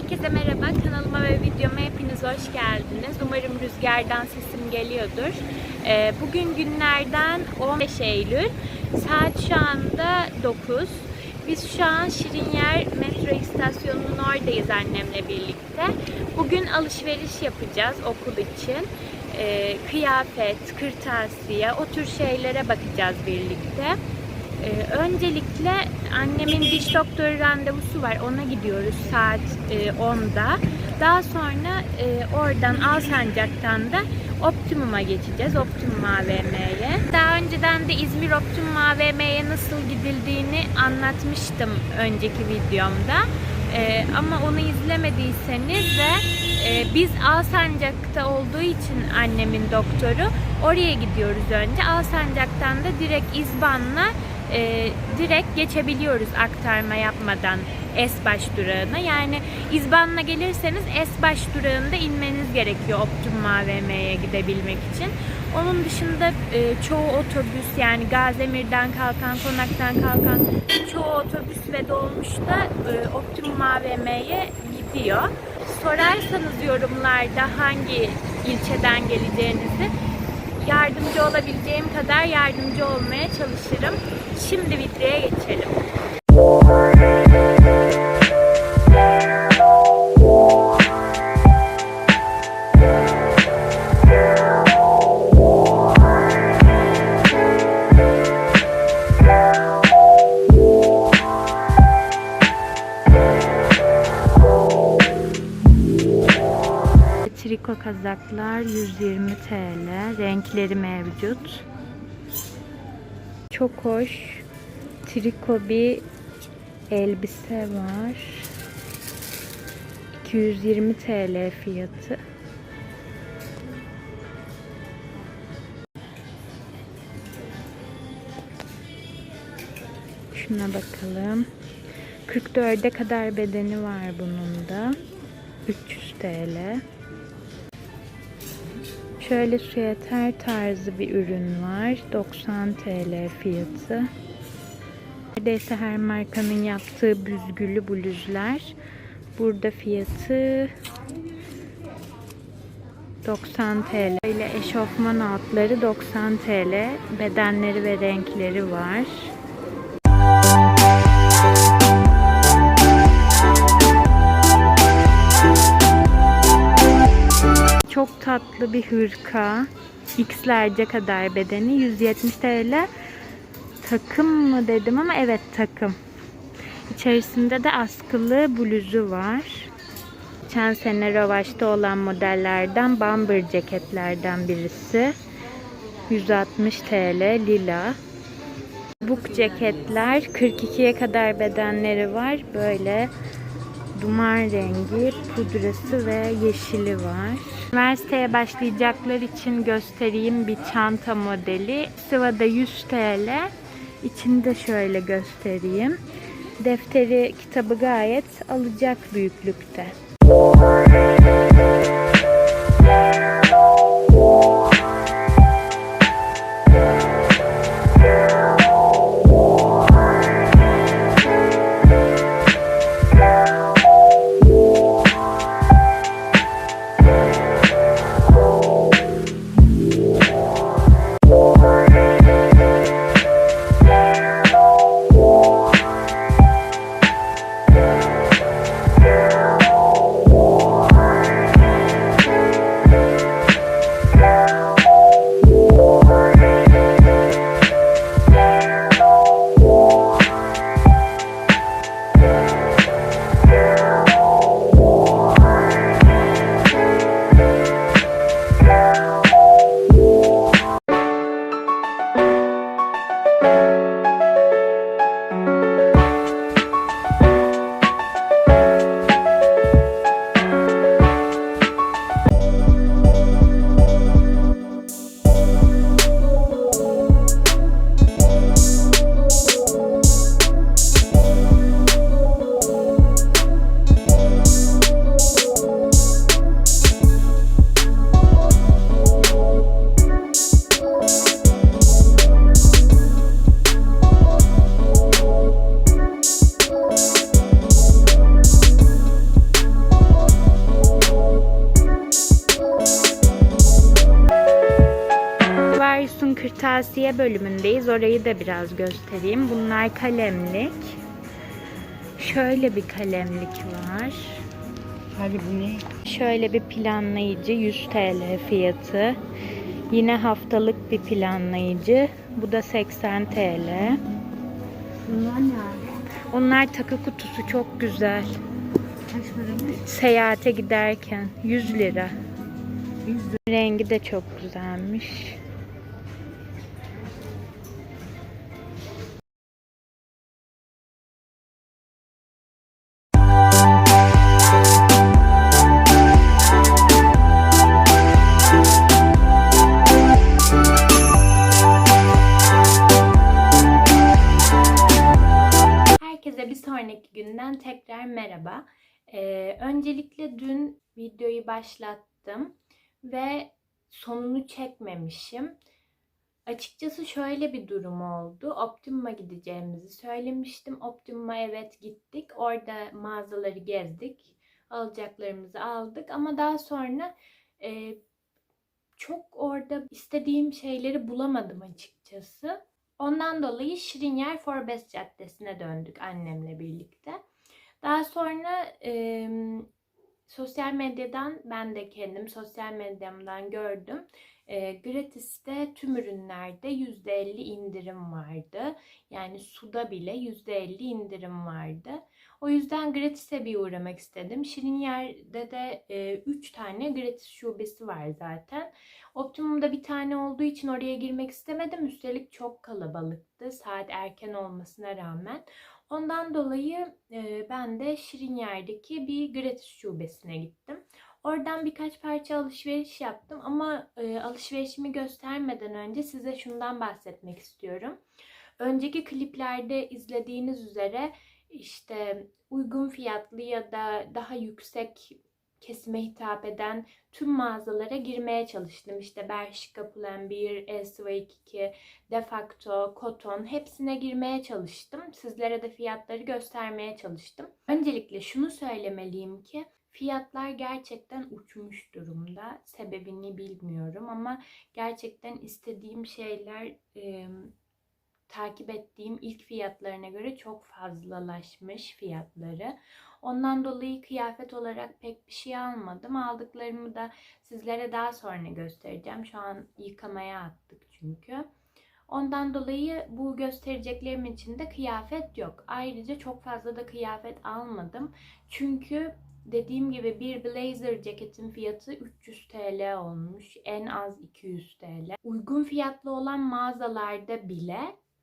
Herkese merhaba, kanalıma ve videoma hepiniz hoş geldiniz. Umarım rüzgardan sesim geliyordur. Ee, bugün günlerden 15 Eylül, saat şu anda 9. Biz şu an Şirinyer metro istasyonunun oradayız annemle birlikte. Bugün alışveriş yapacağız okul için. Ee, kıyafet, kırtasiye, o tür şeylere bakacağız birlikte. Ee, öncelikle annemin diş doktoru randevusu var. Ona gidiyoruz saat e, 10'da. Daha sonra e, oradan Alsancak'tan da Optimum'a geçeceğiz. Optimum AVM'ye. Daha önceden de İzmir Optimum AVM'ye nasıl gidildiğini anlatmıştım önceki videomda. E, ama onu izlemediyseniz de e, biz Alsancak'ta olduğu için annemin doktoru oraya gidiyoruz önce. Alsancak'tan da direkt İzban'la e, direkt geçebiliyoruz aktarma yapmadan S-Baş durağına. Yani İzban'la gelirseniz S-Baş durağında inmeniz gerekiyor Optimum AVM'ye gidebilmek için. Onun dışında e, çoğu otobüs yani Gazemir'den kalkan, Konak'tan kalkan çoğu otobüs ve dolmuş da e, Optimum AVM'ye gidiyor. Sorarsanız yorumlarda hangi ilçeden geleceğinizi yardımcı olabileceğim kadar yardımcı olmaya çalışırım. Şimdi videoya geçelim. Triko kazaklar 120 TL. Renkleri mevcut. Çok hoş. Triko bir elbise var. 220 TL fiyatı. Şuna bakalım. 44'e kadar bedeni var bunun da. 300 TL. Şöyle süeter tarzı bir ürün var. 90 TL fiyatı. Neredeyse her markanın yaptığı büzgülü bluzlar. Burada fiyatı 90 TL ile eşofman altları 90 TL. Bedenleri ve renkleri var. Bir hırka. X'lerce kadar bedeni. 170 TL. Takım mı dedim ama evet takım. İçerisinde de askılı bluzu var. Geçen sene Ravaş'ta olan modellerden bomber ceketlerden birisi. 160 TL lila. Buk ceketler 42'ye kadar bedenleri var. Böyle duman rengi, pudrası ve yeşili var. Üniversiteye başlayacaklar için göstereyim bir çanta modeli. Sıvada 100 TL. İçinde şöyle göstereyim. Defteri, kitabı gayet alacak büyüklükte. Kırtasiye bölümündeyiz. Orayı da biraz göstereyim. Bunlar kalemlik. Şöyle bir kalemlik var. Hadi bu ne? Şöyle bir planlayıcı 100 TL fiyatı. Yine haftalık bir planlayıcı. Bu da 80 TL. Bunlar ne? Onlar takı kutusu çok güzel. Kaç? Seyahate giderken 100 lira. 100 lira. Rengi de çok güzelmiş. Günden tekrar merhaba. Ee, öncelikle dün videoyu başlattım ve sonunu çekmemişim. Açıkçası şöyle bir durum oldu. Optimum'a gideceğimizi söylemiştim. Optimum'a evet gittik. Orada mağazaları gezdik. Alacaklarımızı aldık ama daha sonra e, çok orada istediğim şeyleri bulamadım açıkçası. Ondan dolayı Şirinyer Forbes Caddesi'ne döndük annemle birlikte. Daha sonra e, sosyal medyadan ben de kendim sosyal medyamdan gördüm. E, gratis'te tüm ürünlerde %50 indirim vardı. Yani suda bile %50 indirim vardı. O yüzden gratis'e bir uğramak istedim. Şirinyer'de de 3 tane gratis şubesi var zaten. Optimum'da bir tane olduğu için oraya girmek istemedim. Üstelik çok kalabalıktı saat erken olmasına rağmen. Ondan dolayı e, ben de Şirinyer'deki bir gratis şubesine gittim. Oradan birkaç parça alışveriş yaptım ama e, alışverişimi göstermeden önce size şundan bahsetmek istiyorum. Önceki kliplerde izlediğiniz üzere işte uygun fiyatlı ya da daha yüksek kesime hitap eden tüm mağazalara girmeye çalıştım. İşte Bershka, Pull&Bear, SV2, Defacto, Koton hepsine girmeye çalıştım. Sizlere de fiyatları göstermeye çalıştım. Öncelikle şunu söylemeliyim ki fiyatlar gerçekten uçmuş durumda. Sebebini bilmiyorum ama gerçekten istediğim şeyler e, takip ettiğim ilk fiyatlarına göre çok fazlalaşmış fiyatları. Ondan dolayı kıyafet olarak pek bir şey almadım. Aldıklarımı da sizlere daha sonra göstereceğim. Şu an yıkamaya attık çünkü. Ondan dolayı bu göstereceklerimin içinde kıyafet yok. Ayrıca çok fazla da kıyafet almadım. Çünkü dediğim gibi bir blazer ceketin fiyatı 300 TL olmuş. En az 200 TL. Uygun fiyatlı olan mağazalarda bile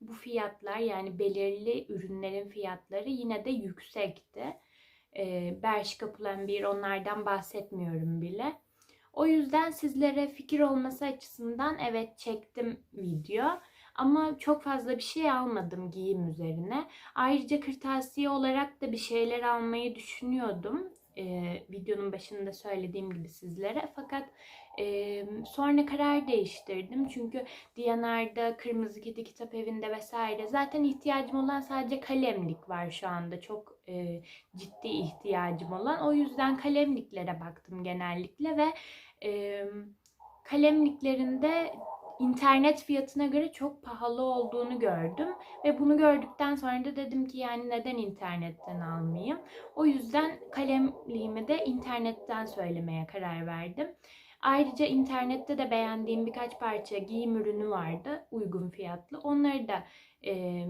bu fiyatlar yani belirli ürünlerin fiyatları yine de yüksekti. E, Bershka Pull&Bear onlardan bahsetmiyorum bile. O yüzden sizlere fikir olması açısından evet çektim video. Ama çok fazla bir şey almadım giyim üzerine. Ayrıca kırtasiye olarak da bir şeyler almayı düşünüyordum. Ee, videonun başında söylediğim gibi sizlere. Fakat e, sonra karar değiştirdim. Çünkü Diyanar'da, Kırmızı Kedi Kitap Evi'nde vesaire zaten ihtiyacım olan sadece kalemlik var şu anda. Çok e, ciddi ihtiyacım olan. O yüzden kalemliklere baktım genellikle ve e, kalemliklerinde internet fiyatına göre çok pahalı olduğunu gördüm. Ve bunu gördükten sonra da dedim ki yani neden internetten almayayım? O yüzden kalemliğimi de internetten söylemeye karar verdim. Ayrıca internette de beğendiğim birkaç parça giyim ürünü vardı uygun fiyatlı. Onları da e,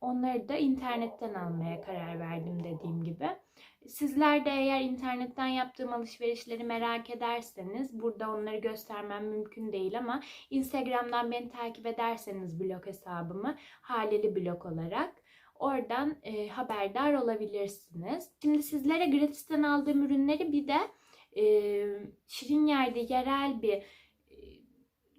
onları da internetten almaya karar verdim dediğim gibi. Sizler de eğer internetten yaptığım alışverişleri merak ederseniz burada onları göstermem mümkün değil ama Instagram'dan beni takip ederseniz blog hesabımı Haleli blog olarak oradan e, haberdar olabilirsiniz. Şimdi sizlere gratisten aldığım ürünleri bir de e, Şirin Yer'de yerel bir e,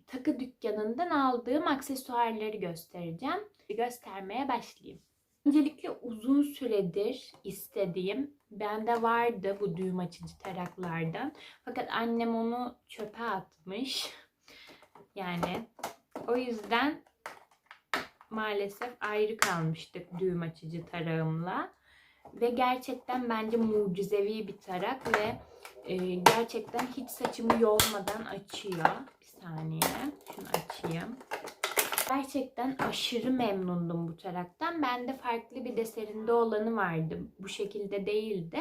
takı dükkanından aldığım aksesuarları göstereceğim. Göstermeye başlayayım. Öncelikle uzun süredir istediğim, bende vardı bu düğüm açıcı taraklardan. Fakat annem onu çöpe atmış. Yani o yüzden maalesef ayrı kalmıştık düğüm açıcı tarağımla. Ve gerçekten bence mucizevi bir tarak ve e, gerçekten hiç saçımı yolmadan açıyor. Bir saniye. Şunu açayım. Gerçekten aşırı memnundum bu taraktan. Bende farklı bir deseninde olanı vardı. Bu şekilde değildi.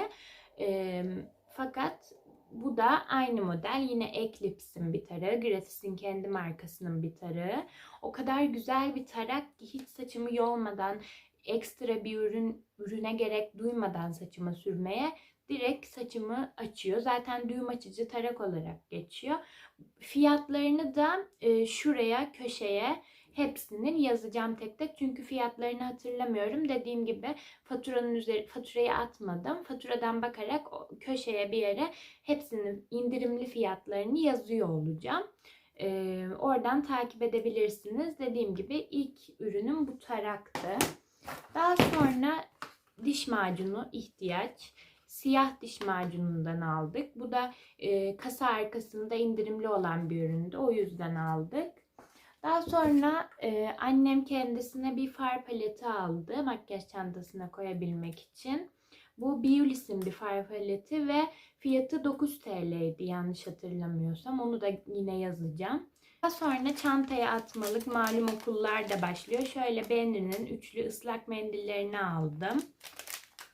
Ee, fakat bu da aynı model. Yine Eclipse'in bir tarağı. Gratis'in kendi markasının bir tarağı. O kadar güzel bir tarak ki hiç saçımı yolmadan, ekstra bir ürün ürüne gerek duymadan saçıma sürmeye direkt saçımı açıyor. Zaten düğüm açıcı tarak olarak geçiyor. Fiyatlarını da e, şuraya köşeye hepsinin yazacağım tek tek. Çünkü fiyatlarını hatırlamıyorum. Dediğim gibi faturanın üzeri faturayı atmadım. Faturadan bakarak köşeye bir yere hepsinin indirimli fiyatlarını yazıyor olacağım. Ee, oradan takip edebilirsiniz. Dediğim gibi ilk ürünüm bu taraktı. Daha sonra diş macunu ihtiyaç. Siyah diş macunundan aldık. Bu da e, kasa arkasında indirimli olan bir üründü. O yüzden aldık. Daha sonra e, annem kendisine bir far paleti aldı makyaj çantasına koyabilmek için. Bu Beulis'in bir far paleti ve fiyatı 9 TL'ydi yanlış hatırlamıyorsam. Onu da yine yazacağım. Daha sonra çantaya atmalık malum okullar da başlıyor. Şöyle Benri'nin üçlü ıslak mendillerini aldım.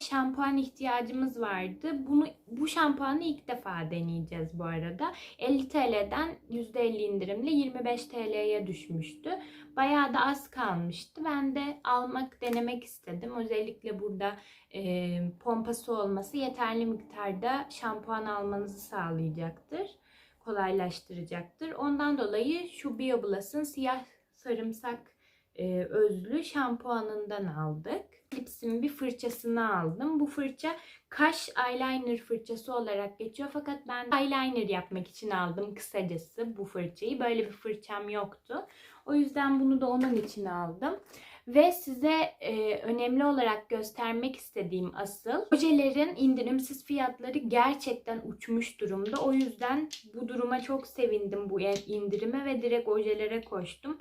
Şampuan ihtiyacımız vardı. Bunu bu şampuanı ilk defa deneyeceğiz bu arada. 50 TL'den %50 indirimle 25 TL'ye düşmüştü. Bayağı da az kalmıştı. Ben de almak, denemek istedim. Özellikle burada e, pompası olması yeterli miktarda şampuan almanızı sağlayacaktır. Kolaylaştıracaktır. Ondan dolayı şu BioBloss'ın siyah sarımsak e, özlü şampuanından aldık. Philips'in bir fırçasını aldım. Bu fırça kaş eyeliner fırçası olarak geçiyor. Fakat ben eyeliner yapmak için aldım kısacası bu fırçayı. Böyle bir fırçam yoktu. O yüzden bunu da onun için aldım. Ve size e, önemli olarak göstermek istediğim asıl ojelerin indirimsiz fiyatları gerçekten uçmuş durumda. O yüzden bu duruma çok sevindim bu indirime ve direkt ojelere koştum.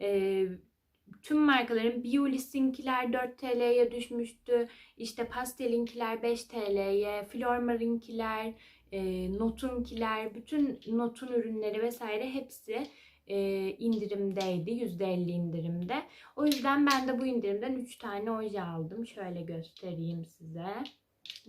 E, tüm markaların Biolis'inkiler 4 TL'ye düşmüştü. İşte Pastel'inkiler 5 TL'ye, Flormar'inkiler, e, Not'unkiler, bütün Not'un ürünleri vesaire hepsi e, indirimdeydi. %50 indirimde. O yüzden ben de bu indirimden 3 tane oje aldım. Şöyle göstereyim size.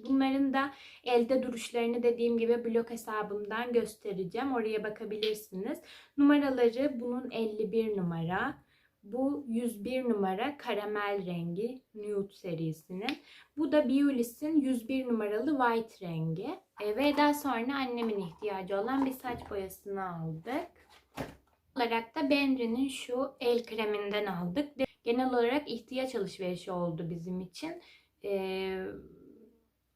Bunların da elde duruşlarını dediğim gibi blog hesabımdan göstereceğim. Oraya bakabilirsiniz. Numaraları bunun 51 numara. Bu 101 numara karamel rengi nude serisinin. Bu da Beulis'in 101 numaralı white rengi. E, ve daha sonra annemin ihtiyacı olan bir saç boyasını aldık. olarak da Benri'nin şu el kreminden aldık. Genel olarak ihtiyaç alışverişi oldu bizim için. Ee,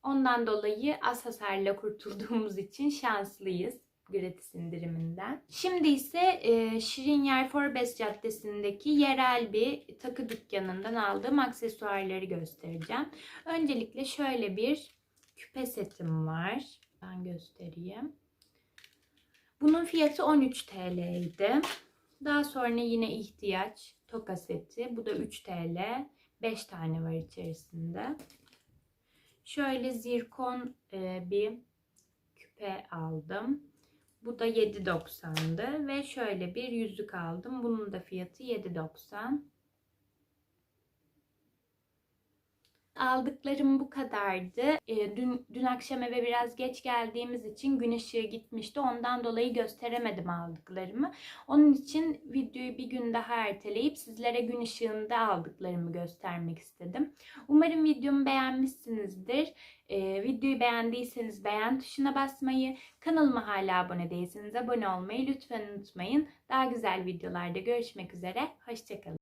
ondan dolayı az hasarla kurtulduğumuz için şanslıyız gratis indiriminden. Şimdi ise e, Şirin Yer Forbes Caddesi'ndeki yerel bir takı dükkanından aldığım aksesuarları göstereceğim. Öncelikle şöyle bir küpe setim var. Ben göstereyim. Bunun fiyatı 13 TL'ydi. Daha sonra yine ihtiyaç toka seti. Bu da 3 TL. 5 tane var içerisinde. Şöyle zirkon e, bir küpe aldım. Bu da 7.90'dı ve şöyle bir yüzük aldım. Bunun da fiyatı 7.90. Aldıklarım bu kadardı. E, dün, dün akşam eve biraz geç geldiğimiz için gün ışığı gitmişti. Ondan dolayı gösteremedim aldıklarımı. Onun için videoyu bir gün daha erteleyip sizlere gün ışığında aldıklarımı göstermek istedim. Umarım videomu beğenmişsinizdir. E, videoyu beğendiyseniz beğen tuşuna basmayı, kanalıma hala abone değilseniz abone olmayı lütfen unutmayın. Daha güzel videolarda görüşmek üzere. Hoşçakalın.